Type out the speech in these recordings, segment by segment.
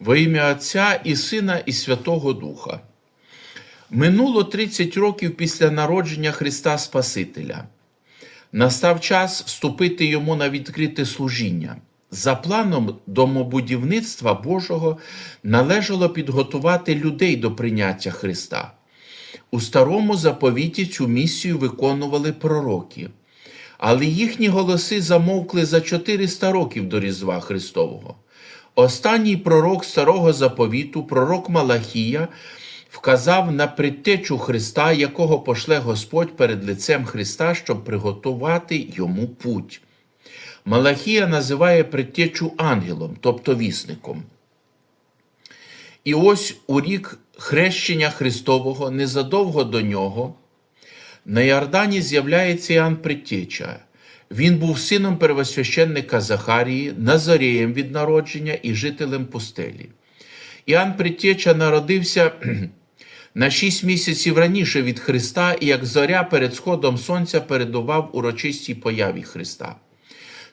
Во ім'я Отця і Сина, і Святого Духа. Минуло 30 років після народження Христа Спасителя. Настав час вступити йому на відкрите служіння. За планом домобудівництва Божого належало підготувати людей до прийняття Христа. У старому заповіті цю місію виконували пророки, але їхні голоси замовкли за 400 років до Різдва Христового. Останній пророк старого заповіту, пророк Малахія, вказав на предтечу Христа, якого пошле Господь перед лицем Христа, щоб приготувати йому путь. Малахія називає предтечу ангелом, тобто вісником. І ось у рік хрещення Христового, незадовго до нього, на Йордані з'являється Іоанн Предтеча. Він був сином первосвященника Захарії, Назарієм від народження і жителем пустелі. Іоанн Предтеча народився на шість місяців раніше від Христа і як зоря перед сходом сонця передував урочистій появі Христа.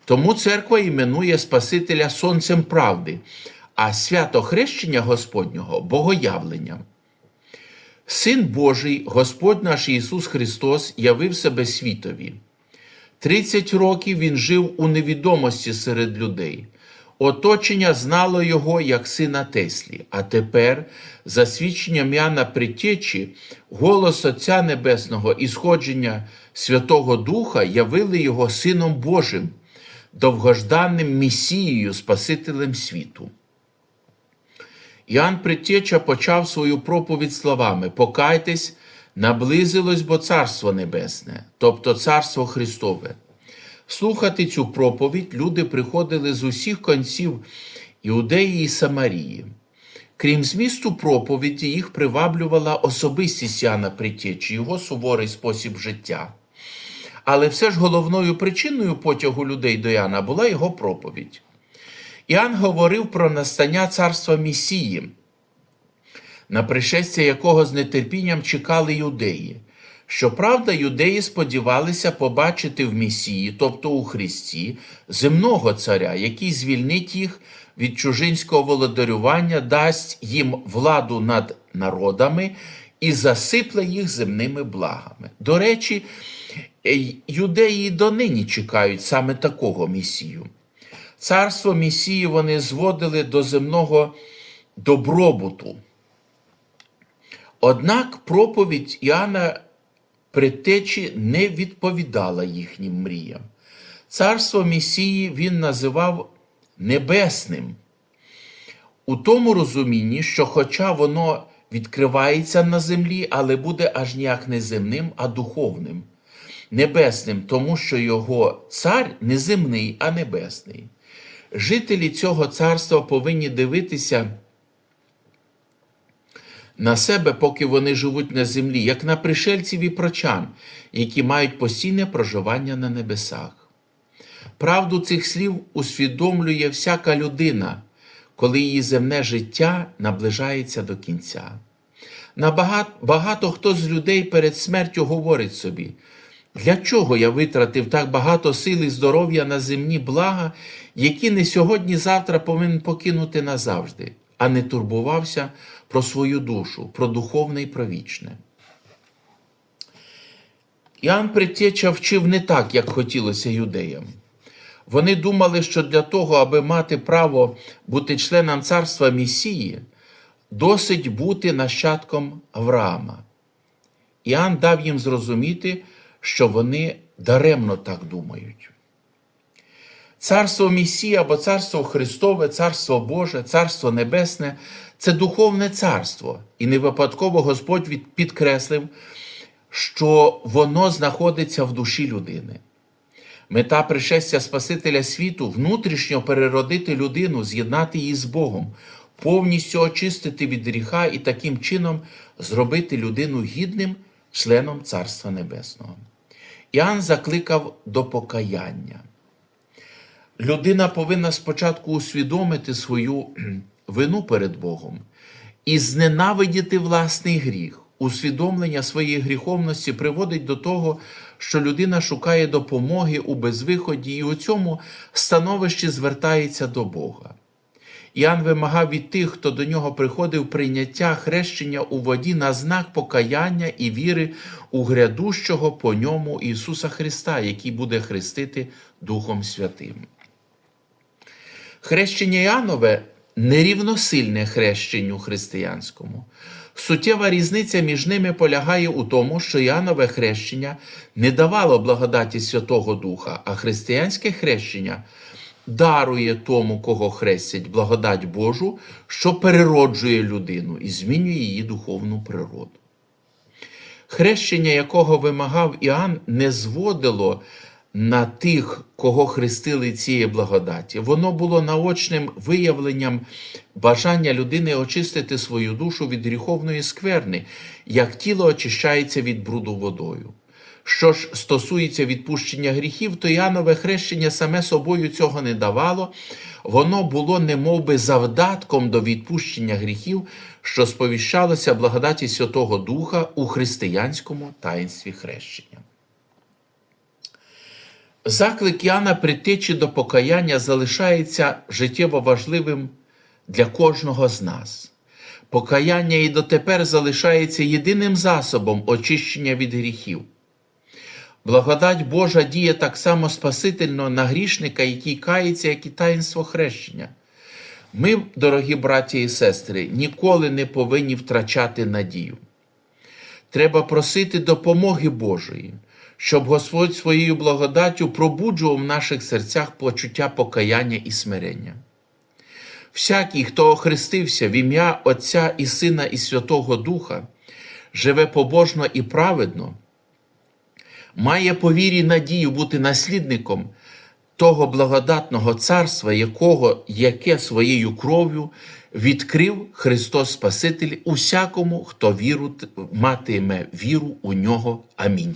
Тому церква іменує Спасителя Сонцем правди, а свято хрещення Господнього Богоявленням. Син Божий, Господь наш Ісус Христос, явив себе світові. 30 років Він жив у невідомості серед людей. Оточення знало його як сина Теслі, а тепер, за свідченням Яна Притечі, голос Отця Небесного і сходження Святого Духа явили його Сином Божим, довгожданним Месією, Спасителем світу. Іоанн Предтеча почав свою проповідь словами: Покайтесь, наблизилось бо Царство Небесне, тобто Царство Христове. Слухати цю проповідь люди приходили з усіх конців Іудеї і Самарії. Крім змісту проповіді, їх приваблювала особистість Яна Притечі, його суворий спосіб життя. Але все ж головною причиною потягу людей до Яна була його проповідь. Іоанн говорив про настання царства Месії, на пришестя якого з нетерпінням чекали юдеї. Щоправда, юдеї сподівалися побачити в Месії, тобто у Христі, земного царя, який звільнить їх від чужинського володарювання, дасть їм владу над народами і засипле їх земними благами. До речі, юдеї донині чекають саме такого Месію. Царство Месії вони зводили до земного добробуту. Однак проповідь Іоанна Предтечі не відповідала їхнім мріям. Царство Месії він називав небесним, у тому розумінні, що, хоча воно відкривається на землі, але буде аж ніяк не земним, а духовним, небесним, тому що його цар не земний, а небесний. Жителі цього царства повинні дивитися на себе, поки вони живуть на землі, як на пришельців і прочан, які мають постійне проживання на небесах. Правду цих слів усвідомлює всяка людина, коли її земне життя наближається до кінця. Набагато багато хто з людей перед смертю говорить собі, для чого я витратив так багато сил і здоров'я на земні блага, які не сьогодні-завтра повинен покинути назавжди, а не турбувався про свою душу, про духовне і про вічне. Іоанн Предтеча вчив не так, як хотілося юдеям. Вони думали, що для того, аби мати право бути членом царства Месії, досить бути нащадком Авраама. Іоанн дав їм зрозуміти, що вони даремно так думають. Царство Месії або Царство Христове, Царство Боже, Царство Небесне це духовне царство. І не випадково Господь підкреслив, що воно знаходиться в душі людини. Мета пришестя Спасителя світу внутрішньо переродити людину, з'єднати її з Богом, повністю очистити від гріха і таким чином зробити людину гідним членом Царства Небесного. Іоанн закликав до покаяння. Людина повинна спочатку усвідомити свою вину перед Богом і зненавидіти власний гріх. Усвідомлення своєї гріховності приводить до того, що людина шукає допомоги у безвиході і у цьому становищі звертається до Бога. Іоанн вимагав від тих, хто до нього приходив, прийняття хрещення у воді на знак покаяння і віри у грядущого по ньому Ісуса Христа, який буде хрестити Духом Святим. Хрещення Іоаннове нерівносильне хрещенню християнському. Суттєва різниця між ними полягає у тому, що Іоаннове хрещення не давало благодаті Святого Духа, а християнське хрещення дарує тому, кого хрестять, благодать Божу, що перероджує людину і змінює її духовну природу. Хрещення, якого вимагав Іоанн, не зводило на тих, кого хрестили цієї благодаті. Воно було наочним виявленням бажання людини очистити свою душу від гріховної скверни, як тіло очищається від бруду водою. Що ж стосується відпущення гріхів, то Іоаннове хрещення саме собою цього не давало, воно було немовби завдатком до відпущення гріхів, що сповіщалося благодаті Святого Духа у християнському таїнстві хрещення. Заклик Яна притечі до покаяння залишається життєво важливим для кожного з нас. Покаяння і дотепер залишається єдиним засобом очищення від гріхів. Благодать Божа діє так само спасительно на грішника, який кається, як і таїнство хрещення. Ми, дорогі браті і сестри, ніколи не повинні втрачати надію. Треба просити допомоги Божої, щоб Господь своєю благодаттю пробуджував в наших серцях почуття покаяння і смирення. Всякий, хто охрестився в ім'я Отця і Сина і Святого Духа, живе побожно і праведно, має по вірі надію бути наслідником того благодатного царства, якого, яке своєю кров'ю відкрив Христос Спаситель усякому, хто віру, матиме віру у нього. Амінь.